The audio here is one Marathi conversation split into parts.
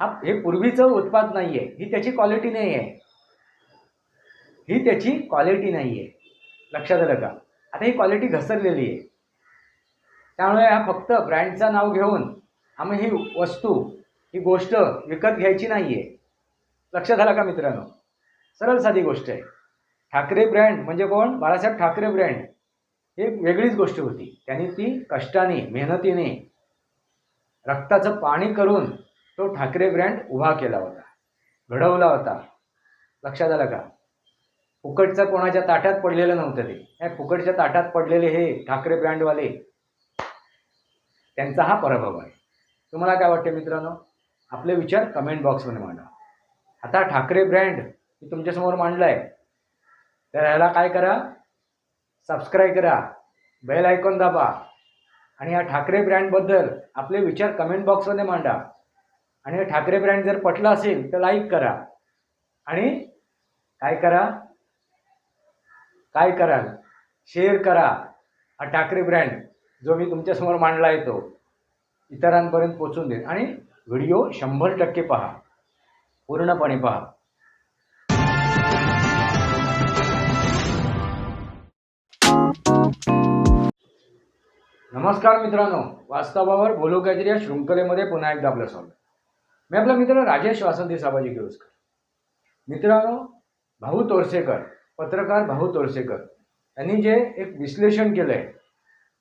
हा हे पूर्वीचं उत्पाद नाही आहे ही त्याची क्वालिटी नाही आहे ही त्याची क्वालिटी नाही आहे लक्षात आलं का? आता ही क्वालिटी घसरलेली आहे. त्यामुळे हा फक्त ब्रँडचं नाव घेऊन आम्ही ही वस्तू ही गोष्ट विकत घ्यायची नाही आहे लक्षात आलं का मित्रांनो? सरळ साधी गोष्ट आहे. ठाकरे ब्रँड म्हणजे कोण? बाळासाहेब ठाकरे ब्रँड. ही वेगळीच गोष्ट होती. त्यांनी ती कष्टाने मेहनतीने रक्ताचं पाणी करून तो ठाकरे ब्रँड उभा केला होता घडवला होता. लक्षात आलं का? फुकटचं कोणाच्या ताटात पडलेलं नव्हतं ते. या फुकटच्या ताटात पडलेले हे ठाकरे ब्रँडवाले त्यांचा हा पराभव आहे. तुम्हाला काय वाटते मित्रांनो? आपले विचार कमेंट बॉक्समध्ये मांडा. आता ठाकरे ब्रँड मी तुमच्यासमोर मांडला आहे तर ह्याला काय करा? सबस्क्राईब करा. बेल आयकॉन दाबा. आणि या ठाकरे ब्रँडबद्दल आपले विचार कमेंट बॉक्समध्ये मांडा. आणि ठाकरे ब्रँड जर पटलं असेल तर लाईक करा. आणि काय करा? काय कराल शेअर करा हा ठाकरे ब्रँड जो मी तुमच्यासमोर मांडला आहे तो. इतरांपर्यंत पोचून देईल आणि व्हिडिओ शंभर टक्के पहा. पूर्णपणे पहा. नमस्कार मित्रांनो. वास्तवावर बोलू काहीतरी या शृंखलेमध्ये पुन्हा एकदा आपलं स्वागत. मी आपला मित्र राजेश वासंती साबाजी केळुसकर मित्रांनो भाऊ तोरसेकर पत्रकार भाऊ तोरसेकर यांनी जे एक विश्लेषण केलं आहे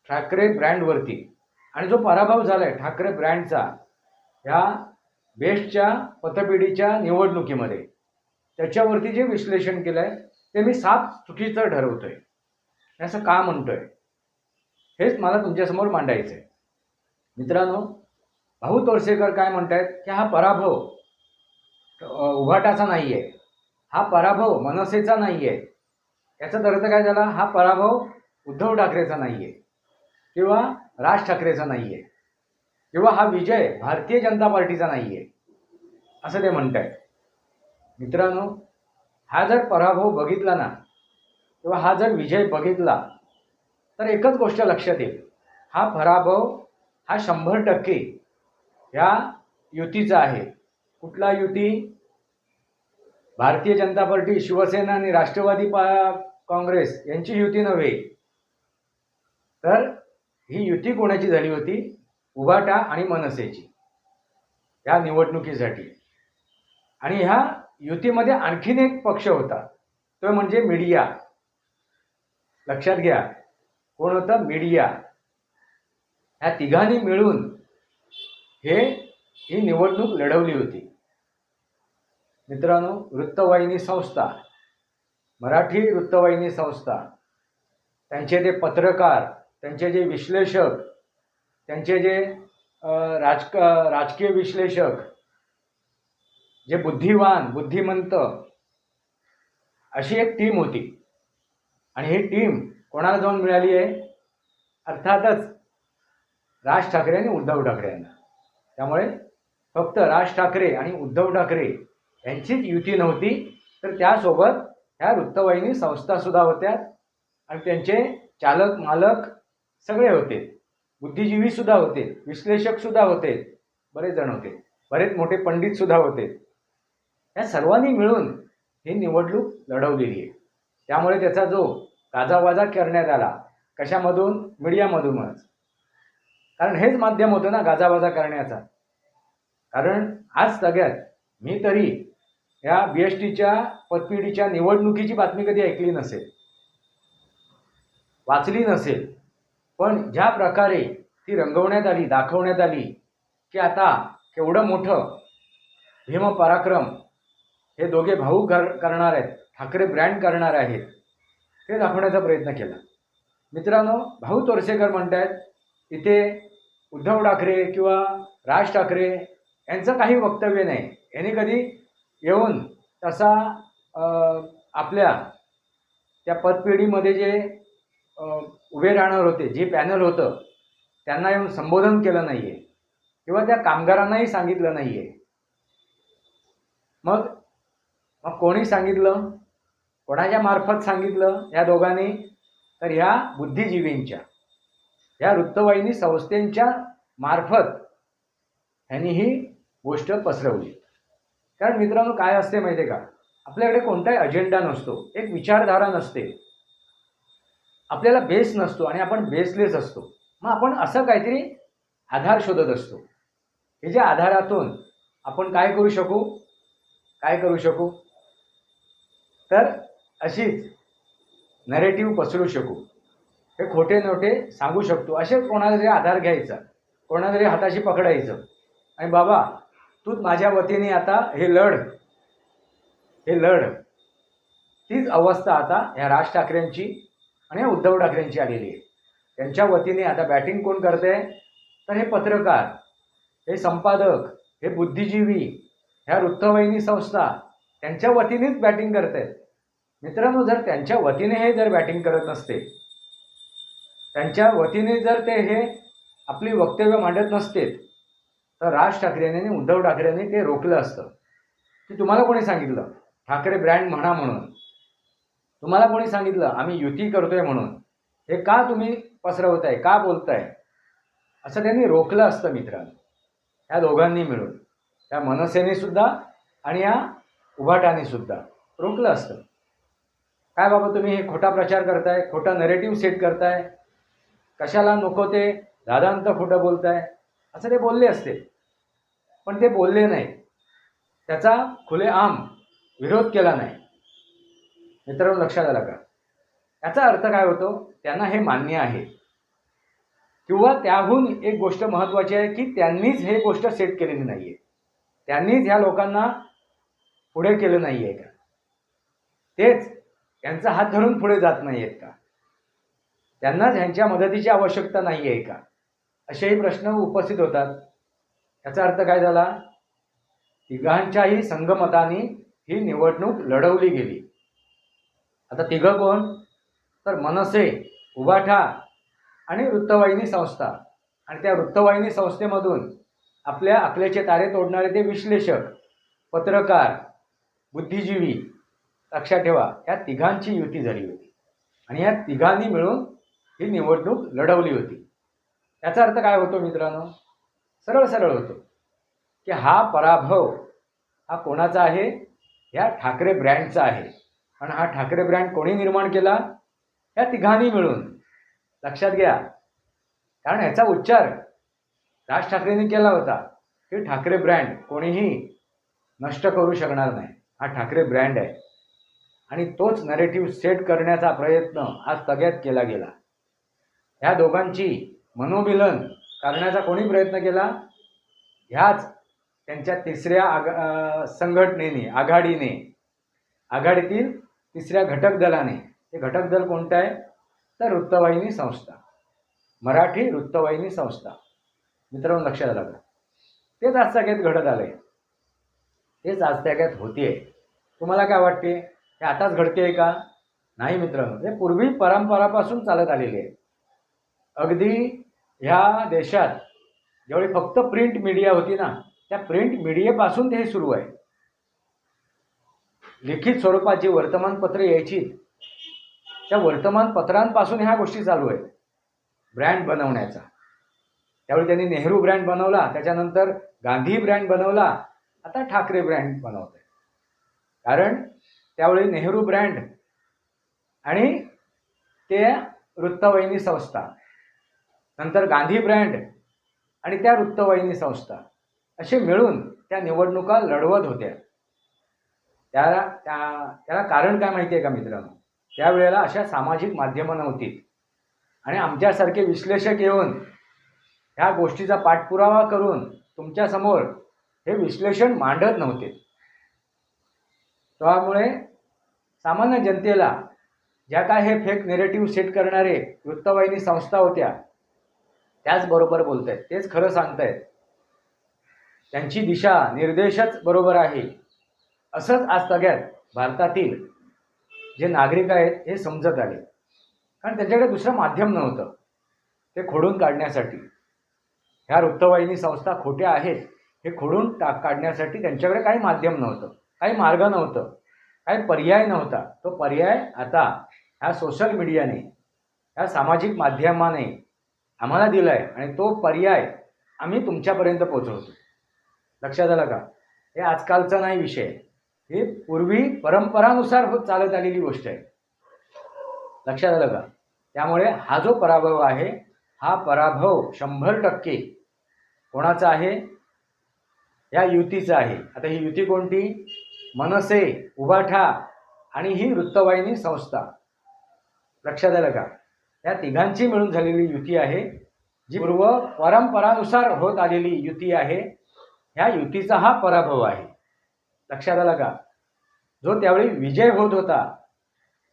ठाकरे ब्रँडवरती आणि जो पराभव झाला आहे ठाकरे ब्रँडचा ह्या बेस्टच्या पतपिढीच्या निवडणुकीमध्ये त्याच्यावरती जे विश्लेषण केलं आहे ते मी साप चुकीचं ठरवतो आहे असं का म्हणतो आहे हेच मला तुमच्यासमोर मांडायचं आहे मित्रांनो भाऊ तोरसेकर काय म्हणतायत की हा पराभव उभाटाचा नाही आहे हा पराभव मनसेचा नाही आहे याचाच अर्थ काय झाला? हा पराभव उद्धव ठाकरेचा नाही आहे किंवा राज ठाकरेचा नाही आहे किंवा हा विजय भारतीय जनता पार्टीचा नाही आहे असं ते म्हणत आहेत मित्रांनो हा जर पराभव बघितला ना किंवा हा जर विजय बघितला तर एकच गोष्ट लक्षात येईल. हा पराभव हा शंभर टक्के ह्या युतीचा आहे. कुठला युती? भारतीय जनता पार्टी शिवसेना आणि राष्ट्रवादी पा काँग्रेस यांची युती नव्हे. तर ही युती कोणाची झाली होती? उभाटा आणि मनसेची. ह्या निवडणुकीसाठी. आणि ह्या युतीमध्ये आणखीन एक पक्ष होता. तो म्हणजे मीडिया. लक्षात घ्या. कोण होतं? मीडिया. ह्या तिघांनी मिळून हे ही निवडणूक लढवली होती. मित्रांनो वृत्तवाहिनी संस्था मराठी वृत्तवाहिनी संस्था त्यांचे जे पत्रकार त्यांचे जे विश्लेषक त्यांचे जे राजक राजकीय विश्लेषक जे बुद्धिवान बुद्धिमंत अशी एक टीम होती. आणि ही टीम कोणाला जाऊन मिळाली आहे? अर्थातच राज ठाकरे आणि उद्धव ठाकरे यांना त्यामुळे फक्त राज ठाकरे आणि उद्धव ठाकरे यांचीच युती नव्हती तर त्यासोबत ह्या वृत्तवाहिनी संस्थासुद्धा होत्या आणि त्यांचे चालक मालक सगळे होते. बुद्धिजीवीसुद्धा होते विश्लेषकसुद्धा होते बरेच जण होते बरेच मोठे पंडितसुद्धा होते. या सर्वांनी मिळून ही निवडणूक लढवलेली आहे. त्यामुळे त्याचा जो गाजावाजा करण्यात आला कशामधून? मीडियामधूनच. कारण हेच माध्यम होतं ना गाजावाजा करण्याचा. कारण आज सगळ्यात मी तरी या बी एस टीच्या पतपिढीच्या निवडणुकीची बातमी कधी ऐकली नसेल वाचली नसेल पण ज्या प्रकारे ती रंगवण्यात आली दाखवण्यात आली की आता केवढं मोठं भीम पराक्रम हे दोघे भाऊ कर करणार आहेत ठाकरे ब्रँड करणार आहेत हे दाखवण्याचा प्रयत्न केला. मित्रांनो भाऊ तोरसेकर म्हणतायत इथे उद्धव ठाकरे किंवा राज ठाकरे यांचं काही वक्तव्य नाही. यांनी कधी येऊन तसा आपल्या त्या पतपिढीमध्ये जे उभे राहणार होते जे पॅनल होतं त्यांना येऊन संबोधन केलं नाही आहे किंवा त्या कामगारांनाही सांगितलं नाही आहे मग मग कोणी सांगितलं? कोणाच्या मार्फत सांगितलं या दोघांनी? तर ह्या बुद्धिजीवींच्या. या वृत्तवाहिनी संस्थेच्या मार्फत ह्यांनी ही गोष्ट पसरवली. कारण मित्रांनो काय असते माहिती आहे का? आपल्याकडे कोणताही अजेंडा नसतो. एक विचारधारा नसते. आपल्याला बेस नसतो आणि आपण बेसलेस असतो. मग आपण असं काहीतरी आधार शोधत असतो. हे ज्या आधारातून आपण काय करू शकू? काय करू शकू? तर अशीच नरेटिव्ह पसरू शकू. हे खोटे नोटे सांगू शकतो. असे कोणाला तरी आधार घ्यायचा कोणाला तरी हाताशी पकडायचं. आणि बाबा तूच माझ्या वतीने आता हे लढ हे लढ तीच अवस्था आता ह्या राज ठाकरेंची आणि या उद्धव ठाकरेंची आलेली आहे. त्यांच्या वतीने आता बॅटिंग कोण करते? तर हे पत्रकार हे संपादक हे बुद्धिजीवी ह्या वृत्तवाहिनी संस्था त्यांच्या वतीनेच बॅटिंग करत आहेत मित्रांनो जर त्यांच्या वतीने हे जर बॅटिंग करत नसते त्यांच्या वतीने जर ते हे आपली वक्तव्य मांडत नसते तर राज ठाकरेंनी आणि उद्धव ठाकरेंनी ते रोखलं असतं. की तुम्हाला कोणी सांगितलं? ठाकरे ब्रँड म्हणा म्हणून. तुम्हाला कोणी सांगितलं? आम्ही युती करतोय म्हणून. हे का तुम्ही पसरवताय? का बोलताय? असं त्यांनी रोखलं असतं मित्रांनो. या दोघांनी मिळून. त्या मनसेने सुद्धा आणि या उभाटाने सुद्धा रोखलं असतं. काय बाबा तुम्ही हे खोटा प्रचार करताय? खोटा नरेटिव्ह सेट करताय? कशाला नको ते? दादांत खोटं बोलताय. असं ते बोलले असते. पण ते बोलले नाही. त्याचा खुलेआम विरोध केला नाही. मित्रांनो लक्षात आला का? याचा अर्थ काय होतो? त्यांना हे मान्य आहे. किंवा त्याहून एक गोष्ट महत्त्वाची आहे की त्यांनीच हे गोष्ट सेट केलेली नाही आहे त्यांनीच ह्या लोकांना पुढे केलं नाही आहे का? तेच त्यांचा हात धरून पुढे जात नाही आहेत का? त्यांनाच ह्यांच्या मदतीची आवश्यकता नाही आहे का? असेही प्रश्न उपस्थित होतात. याचा अर्थ काय झाला? तिघांच्याही संगमताने ही निवडणूक लढवली गेली. आता तिघं कोण? तर मनसे उभाठा आणि वृत्तवाहिनी संस्था. आणि त्या वृत्तवाहिनी संस्थेमधून आपल्या अकलेचे तारे तोडणारे ते विश्लेषक पत्रकार बुद्धिजीवी लक्षात ठेवा या तिघांची युती झाली होती. आणि या तिघांनी मिळून ही निवडणूक लढवली होती. याचा अर्थ काय होतो मित्रांनो? सरळ सरळ होतो की हा पराभव हा कोणाचा आहे? ह्या ठाकरे ब्रँडचा आहे. आणि हा ठाकरे ब्रँड कोणी निर्माण केला? या तिघांनी मिळून. लक्षात घ्या. कारण ह्याचा उच्चार राज ठाकरेंनी केला होता. की ठाकरे ब्रँड कोणीही नष्ट करू शकणार नाही. हा ठाकरे ब्रँड आहे. आणि तोच नरेटिव्ह सेट करण्याचा प्रयत्न आज सगळ्यात केला गेला. ह्या दोघांची मनोमिलन करण्याचा कोणी प्रयत्न केला? ह्याच त्यांच्या तिसऱ्या आघा संघटनेने आघाडीने आघाडीतील तिसऱ्या घटक दलाने. ते घटक दल कोणतं आहे? तर वृत्तवाहिनी संस्था. मराठी वृत्तवाहिनी संस्था. मित्रांनो लक्षात आलं का? तेच आज सगळ्यात घडत आलं आहे तेच आज सगळ्यात होते तुम्हाला काय वाटते? हे आताच घडते आहे का? नाही मित्रांनो. हे पूर्वी परंपरापासून चालत आलेले आहे. अगदी ह्या देशात ज्यावेळी फक्त प्रिंट मीडिया होती ना त्या प्रिंट मीडियापासून ते हे सुरू आहे. लिखित स्वरूपात जी वर्तमानपत्र यायची त्या वर्तमानपत्रांपासून ह्या गोष्टी चालू आहेत ब्रँड बनवण्याचा. त्यावेळी त्यांनी नेहरू ब्रँड बनवला त्याच्यानंतर गांधी ब्रँड बनवला आता ठाकरे ब्रँड बनवत आहे कारण त्यावेळी नेहरू ब्रँड आणि ते वृत्तवाहिनी संस्था नंतर गांधी ब्रँड आणि त्या वृत्तवाहिनी संस्था असे मिळून त्या निवडणुका लढवत होत्या. त्याला त्या त्याला कारण काय माहिती आहे का मित्रांनो? त्यावेळेला अशा सामाजिक माध्यमं नव्हती. आणि आमच्यासारखे विश्लेषक येऊन ह्या गोष्टीचा पाठपुरावा करून तुमच्यासमोर हे विश्लेषण मांडत नव्हते. त्यामुळे सामान्य जनतेला ज्या काय हे फेक नेरेटिव्ह सेट करणारे वृत्तवाहिनी संस्था होत्या त्याचबरोबर बोलत आहेत तेच खरं सांगतायत. त्यांची दिशा निर्देशच बरोबर आहे. असंच आज सगळ्यात भारतातील जे नागरिक आहेत हे समजत आले. कारण त्यांच्याकडे दुसरं माध्यम नव्हतं. ते खोडून काढण्यासाठी. ह्या वृत्तवाहिनी संस्था खोट्या आहेत हे खोडून टाक काढण्यासाठी त्यांच्याकडे काही माध्यम नव्हतं. काही मार्ग नव्हतं. काही पर्याय नव्हता. तो पर्याय आता ह्या सोशल मीडियाने ह्या सामाजिक माध्यमाने आम्हाला दिला आहे आणि तो पर्याय आम्ही तुमच्यापर्यंत पोचवतो लक्षात आलं का? हे आजकालचा नाही विषय. हे पूर्वी परंपरानुसार होत चालत आलेली गोष्ट आहे. लक्षात आलं का? त्यामुळे हा जो पराभव आहे हा पराभव शंभर टक्के कोणाचा आहे? या युतीचा आहे. आता ही युती कोणती? मनसे उभाठा आणि ही वृत्तवाहिनी संस्था. लक्षात आलं का? या तिघांची मिळून झालेली युती आहे जी पूर्व परंपरानुसार होत आलेली युती आहे ह्या युतीचा हा पराभव आहे. लक्षात आला का? जो त्यावेळी विजय होत होता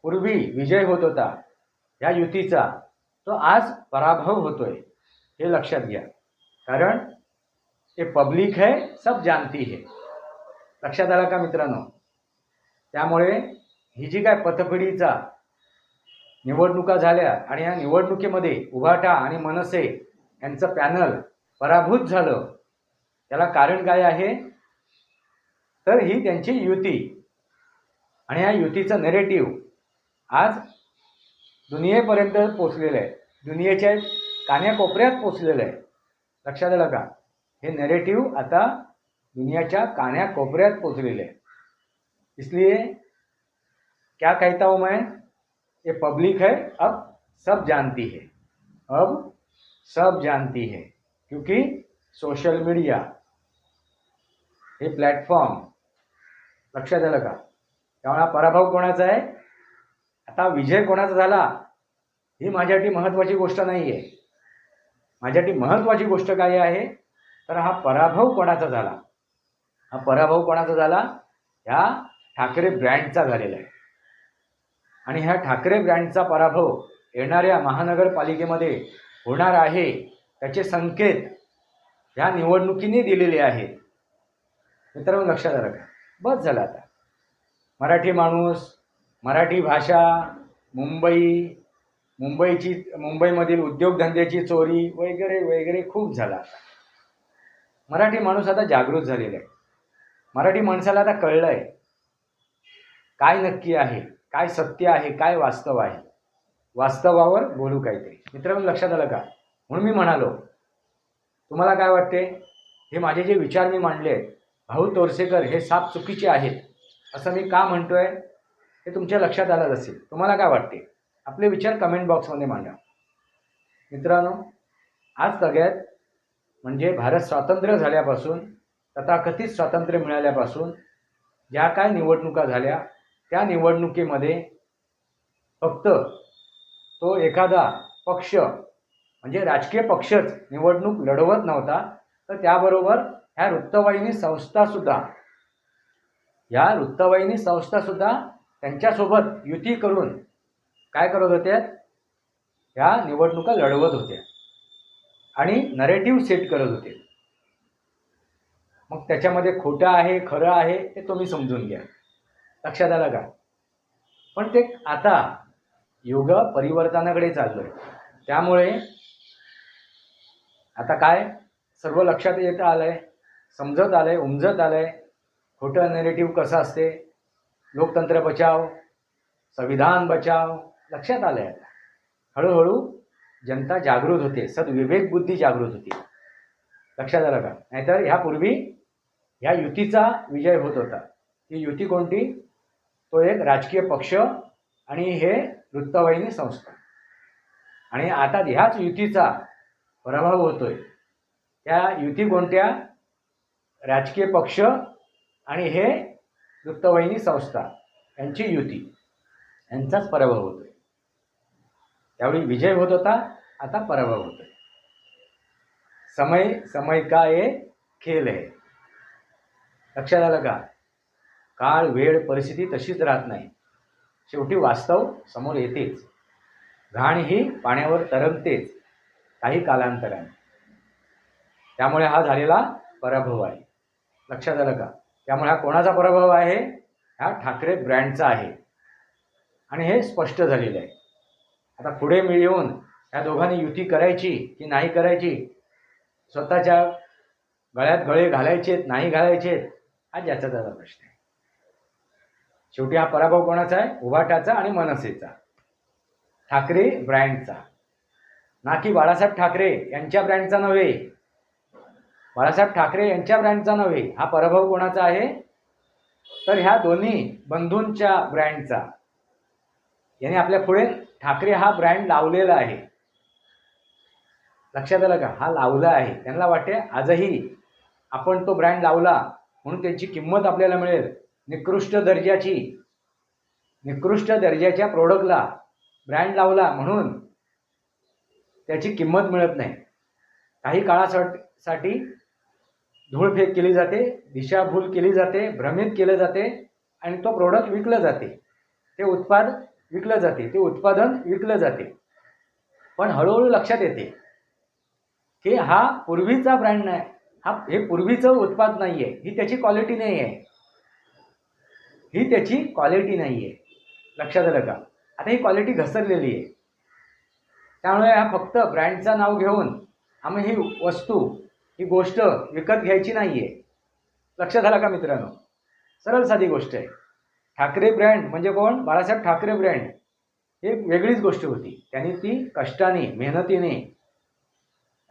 पूर्वी विजय होत होता या युतीचा तो आज पराभव होतोय हे लक्षात घ्या. कारण ते पब्लिक है सब जानती है. लक्षात आला का मित्रांनो? त्यामुळे ही जी काय पथपिढीचा निवडणुका झाल्या आणि या निवडणुकीमध्ये उभाटा आणि मनसे यांचं पॅनल पराभूत झालं. त्याला कारण काय आहे? तर ही त्यांची युती. आणि या युतीचं नेरेटिव्ह आज दुनियेपर्यंत पोचलेलं आहे. दुनियेच्या कान्याकोपऱ्यात पोचलेलं आहे. लक्षात आलं का? हे नेरेटिव्ह आता दुनियाच्या कान्याकोपऱ्यात पोचलेलं आहे. इसलिए क्या कहता हूं मैं? ये पब्लिक है अब सब जानती है। अब सब जानती है क्योंकि सोशल मीडिया हे प्लॅटफॉर्म लक्षात आलं का त्यामुळे हा पराभव कोणाचा आहे? आता विजय कोणाचा झाला? ही माझ्यासाठी महत्त्वाची गोष्ट नाही आहे माझ्यासाठी महत्त्वाची गोष्ट काय आहे? तर हा पराभव कोणाचा झाला? हा पराभव कोणाचा झाला? ह्या ठाकरे ब्रँडचा झालेला आहे. आणि ह्या ठाकरे ब्रँडचा पराभव येणाऱ्या महानगरपालिकेमध्ये होणार आहे त्याचे संकेत ह्या निवडणुकीने दिलेले आहेत. मित्रांनो लक्षात आलं का बस झालं आता. मराठी माणूस मराठी भाषा मुंबई मुंबईची मुंबईमधील उद्योगधंद्याची चोरी वगैरे वगैरे खूप झाला आता. मराठी माणूस आता जागृत झालेला आहे. मराठी माणसाला आता कळलं आहे काय नक्की आहे? काय सत्य आहे काय वास्तव आहे? वास्तवावर बोलू काहीतरी. मित्रांनो लक्षात आलं का? म्हणून मी म्हणालो तुम्हाला काय वाटते? हे माझे जे विचार मी मांडले आहेत भाऊ तोरसेकर हे साप चुकीचे आहेत असं मी का म्हणतो आहे हे तुमच्या लक्षात आलं असेल. तुम्हाला काय वाटते? आपले विचार कमेंट बॉक्समध्ये मांडा. मित्रांनो आज सगळ्यात म्हणजे भारत स्वातंत्र्य झाल्यापासून तथाकथित स्वातंत्र्य मिळाल्यापासून ज्या काय निवडणुका झाल्या त्या निवडणुकीमध्ये फक्त तो एखादा पक्ष म्हणजे राजकीय पक्षच निवडणूक लढवत नव्हता तर त्याबरोबर ह्या वृत्तवाहिनी संस्थासुद्धा ह्या वृत्तवाहिनी संस्थासुद्धा त्यांच्यासोबत युती करून काय करत होत्या? ह्या निवडणुका लढवत होत्या. आणि नरेटिव्ह सेट करत होते. मग त्याच्यामध्ये खोटं आहे खरं आहे ते तुम्ही समजून घ्या. लक्षात आलं का? पण ते आता युग परिवर्तनाकडे चाललोय. त्यामुळे आता काय? सर्व लक्षात येत आलंय समजत आलंय उमजत आलंय. खोटं नेरेटिव्ह कसं असते? लोकतंत्र बचाव संविधान बचाव लक्षात आलंय आता. हळूहळू जनता जागृत होते सद्विवेक बुद्धी जागृत होती. लक्षात आलं का? नाहीतर ह्यापूर्वी ह्या युतीचा विजय होत होता. ती युती कोणती? तो एक राजकीय पक्ष आणि हे वृत्तवाहिनी संस्था. आणि आता ह्याच युतीचा पराभव होतोय. त्या युती कोणत्या? राजकीय पक्ष आणि हे वृत्तवाहिनी संस्था यांची युती. यांचाच पराभव होतोय. त्यावेळी विजय होत होता आता पराभव होतोय. समय समय का ये खेल आहे लक्षात आलं का? काळ वेळ परिस्थिती तशीच राहत नाही. शेवटी वास्तव समोर येतेच. घाण ही पाण्यावर तरंगतेच काही कालांतराने. त्यामुळे हा झालेला पराभव आहे. लक्षात आलं का? त्यामुळे हा कोणाचा पराभव आहे? हा ठाकरे ब्रँडचा आहे. आणि हे स्पष्ट झालेलं आहे. आता पुढे मिळवून ह्या दोघांनी युती करायची की नाही करायची? स्वतःच्या गळ्यात गळे घालायचेत नाही घालायचेत? हा ज्याचा त्याचा प्रश्न आहे. शेवटी हा पराभव कोणाचा आहे? उभाटाचा आणि मनसेचा. ठाकरे ब्रँडचा. ना की बाळासाहेब ठाकरे यांच्या ब्रँडचा नव्हे. बाळासाहेब ठाकरे यांच्या ब्रँडचा नव्हे. हा पराभव कोणाचा आहे? तर ह्या दोन्ही बंधूंच्या ब्रँडचा. याने आपल्या पुढे ठाकरे हा ब्रँड लावलेला आहे. लक्षात आलं का? हा लावला आहे. त्यांना वाटते आजही आपण तो ब्रँड लावला म्हणून त्यांची किंमत आपल्याला मिळेल. निकृष्ट दर्जाची निकृष्ट दर्जाच्या प्रोडक्टला ब्रँड लावला म्हणून त्याची किंमत मिळत नाही. काही काळासाठी धूळफेक केली जाते दिशाभूल केली जाते भ्रमित केलं जाते आणि तो प्रोडक्ट विकलं जाते. ते उत्पाद विकलं जाते ते उत्पादन विकलं जाते. पण हळूहळू लक्षात येते की हा पूर्वीचा ब्रँड नाही हा हे पूर्वीचं उत्पाद नाही आहे ही त्याची क्वालिटी नाही आहे ही त्याची क्वालिटी नाही आहे लक्षात आलं का? आता ही क्वालिटी घसरलेली आहे. त्यामुळे हा फक्त ब्रँडचं नाव घेऊन आम्ही ही वस्तू ही गोष्ट विकत घ्यायची नाही आहे लक्षात आलं का मित्रांनो? सरळ साधी गोष्ट आहे. ठाकरे ब्रँड म्हणजे कोण? बाळासाहेब ठाकरे ब्रँड ही वेगळीच गोष्ट होती. त्यांनी ती कष्टाने मेहनतीने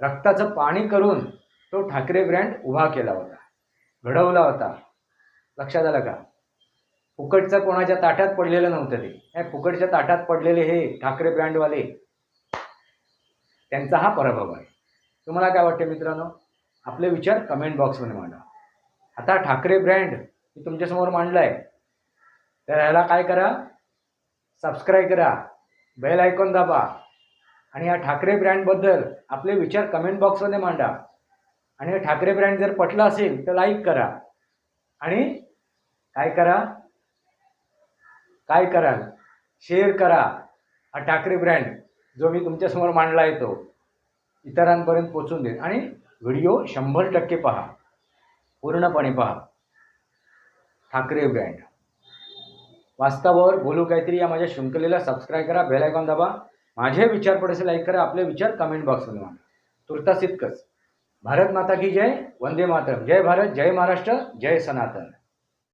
रक्ताचं पाणी करून तो ठाकरे ब्रँड उभा केला होता. घडवला होता. लक्षात आलं का? फुकटचं कोणाच्या ताटात पडलेलं नव्हतं ते. हे फुकटच्या ताटात पडलेले हे ठाकरे ब्रँडवाले त्यांचा हा पराभव आहे. तुम्हाला काय वाटते मित्रांनो? आपले विचार कमेंट बॉक्समध्ये मांडा. आता ठाकरे ब्रँड मी तुमच्यासमोर मांडला आहे तर ह्याला काय करा? सबस्क्राईब करा. बेल आयकॉन दाबा. आणि या ठाकरे ब्रँडबद्दल आपले विचार कमेंट बॉक्समध्ये मांडा. आणि हे ठाकरे ब्रँड जर पटलं असेल तर लाईक करा. आणि काय करा? काय कराल? शेअर करा. हा ठाकरे ब्रँड जो मी तुमच्यासमोर मांडला आहे तो. इतरांपर्यंत पोचून देईन आणि व्हिडिओ शंभर टक्के पहा. पूर्णपणे पहा. ठाकरे ब्रँड वास्तवावर बोलू काहीतरी या माझ्या शृंखलेला सबस्क्राईब करा बेल आयकॉन दाबा. माझे विचार पडेसे लाईक करा आपले विचार कमेंट बॉक्समध्ये मांडा. तुर्तास इतकंच. भारत माता की जय वंदे मातरम. जय भारत जय महाराष्ट्र जय सनातन.